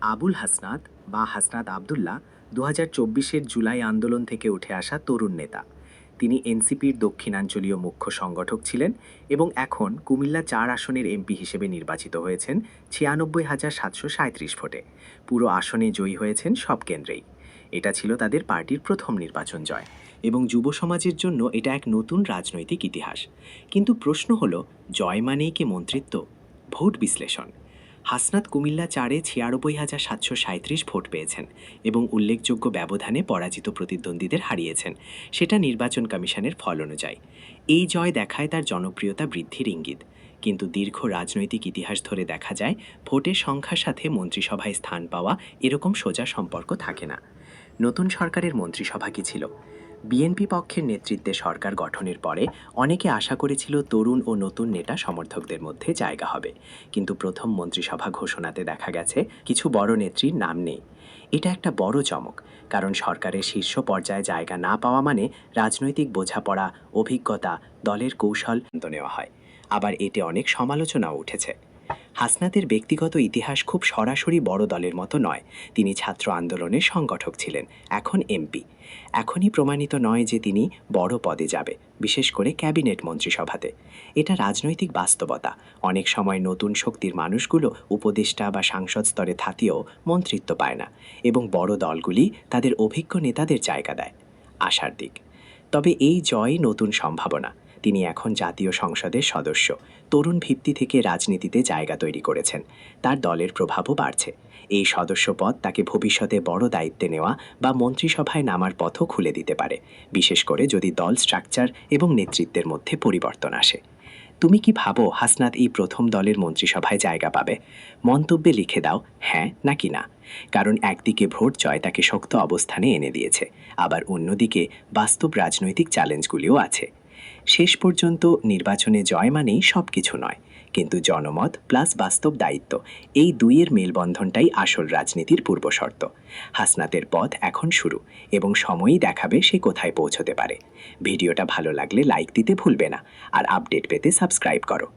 আবুল হাসনাত বা হাসনাত আবদুল্লাহ দু হাজার চব্বিশের জুলাই আন্দোলন থেকে উঠে আসা তরুণ নেতা। তিনি এনসিপির দক্ষিণাঞ্চলীয় মুখ্য সংগঠক ছিলেন এবং এখন কুমিল্লা চার আসনের এমপি হিসেবে নির্বাচিত হয়েছেন ছিয়ানব্বই হাজার সাতশো সাঁত্রিশ ভোটে। পুরো আসনে জয়ী হয়েছেন সব কেন্দ্রেই। এটা ছিল তাদের পার্টির প্রথম নির্বাচন জয় এবং যুব সমাজের জন্য এটা এক নতুন রাজনৈতিক ইতিহাস। কিন্তু প্রশ্ন হলো, জয় মানেই কি মন্ত্রিত্ব? ভোট বিশ্লেষণ। হাসনাত কুমিল্লা চারে ছিয়ানব্বই হাজার সাতশো সাঁত্রিশ ভোট পেয়েছেন এবং উল্লেখযোগ্য ব্যবধানে পরাজিত প্রতিদ্বন্দ্বীদের হারিয়েছেন। সেটা নির্বাচন কমিশনের ফল অনুযায়ী। এই জয় দেখায় তার জনপ্রিয়তা বৃদ্ধির ইঙ্গিত। কিন্তু দীর্ঘ রাজনৈতিক ইতিহাস ধরে দেখা যায়, ভোটের সংখ্যার সাথে মন্ত্রিসভায় স্থান পাওয়া এরকম সোজা সম্পর্ক থাকে না। নতুন সরকারের মন্ত্রিসভা কি ছিল? বিএনপি পক্ষের নেতৃত্বে সরকার গঠনের পরে অনেকে আশা করেছিল তরুণ ও নতুন নেতা সমর্থকদের মধ্যে জায়গা হবে। কিন্তু প্রথম মন্ত্রিসভা ঘোষণাতে দেখা গেছে কিছু বড় নেত্রীর নাম নেই। এটা একটা বড় চমক, কারণ সরকারের শীর্ষ পর্যায়ে জায়গা না পাওয়া মানে রাজনৈতিক বোঝাপড়া, অভিজ্ঞতা, দলের কৌশল নেওয়া হয়। আবার এতে অনেক সমালোচনাও উঠেছে। হাসনাতের ব্যক্তিগত ইতিহাস খুব সরাসরি বড় দলের মতো নয়। তিনি ছাত্র আন্দোলনের সংগঠক ছিলেন, এখন এমপি। এখনই প্রমাণিত নয় যে তিনি বড় পদে যাবে, বিশেষ করে ক্যাবিনেট মন্ত্রিসভাতে। এটা রাজনৈতিক বাস্তবতা। অনেক সময় নতুন শক্তির মানুষগুলো উপদেষ্টা বা সাংসদ স্তরে থাকলেও মন্ত্রিত্ব পায় না এবং বড় দলগুলি তাদের অভিজ্ঞ নেতাদের জায়গা দেয়। আশার দিক। তবে এই জয় নতুন সম্ভাবনা। তিনি এখন জাতীয় সংসদের সদস্য। তরুণ ভিত্তি থেকে রাজনীতিতে জায়গা তৈরি করেছেন। তার দলের প্রভাবও বাড়ছে। এই সদস্য পদ তাকে ভবিষ্যতে বড় দায়িত্বে নেওয়া বা মন্ত্রিসভায় নামার পথও খুলে দিতে পারে। বিশেষ করে যদি দল স্ট্রাকচার এবং নেতৃত্বের মধ্যে পরিবর্তন আসে। তুমি কি ভাবো হাসনাত এই প্রথম দলের মন্ত্রিসভায় জায়গা পাবে? মন্তব্যে লিখে দাও হ্যাঁ নাকি না। কারণ একদিকে ভোট জয় তাকে শক্ত অবস্থানে এনে দিয়েছে। আবার অন্যদিকে বাস্তব রাজনৈতিক চ্যালেঞ্জগুলিও আছে। শেষ পর্যন্ত নির্বাচনে জয় মানেই সব কিছু নয়। কিন্তু জনমত প্লাস বাস্তব দায়িত্ব, এই দুইয়ের মেলবন্ধনটাই আসল রাজনীতির পূর্বশর্ত হাসনাতের পথ এখন শুরু এবং সময়ই দেখাবে সে কোথায় পৌঁছতে পারে। ভিডিওটা ভালো লাগলে লাইক দিতে ভুলবে না, আর আপডেট পেতে সাবস্ক্রাইব করো।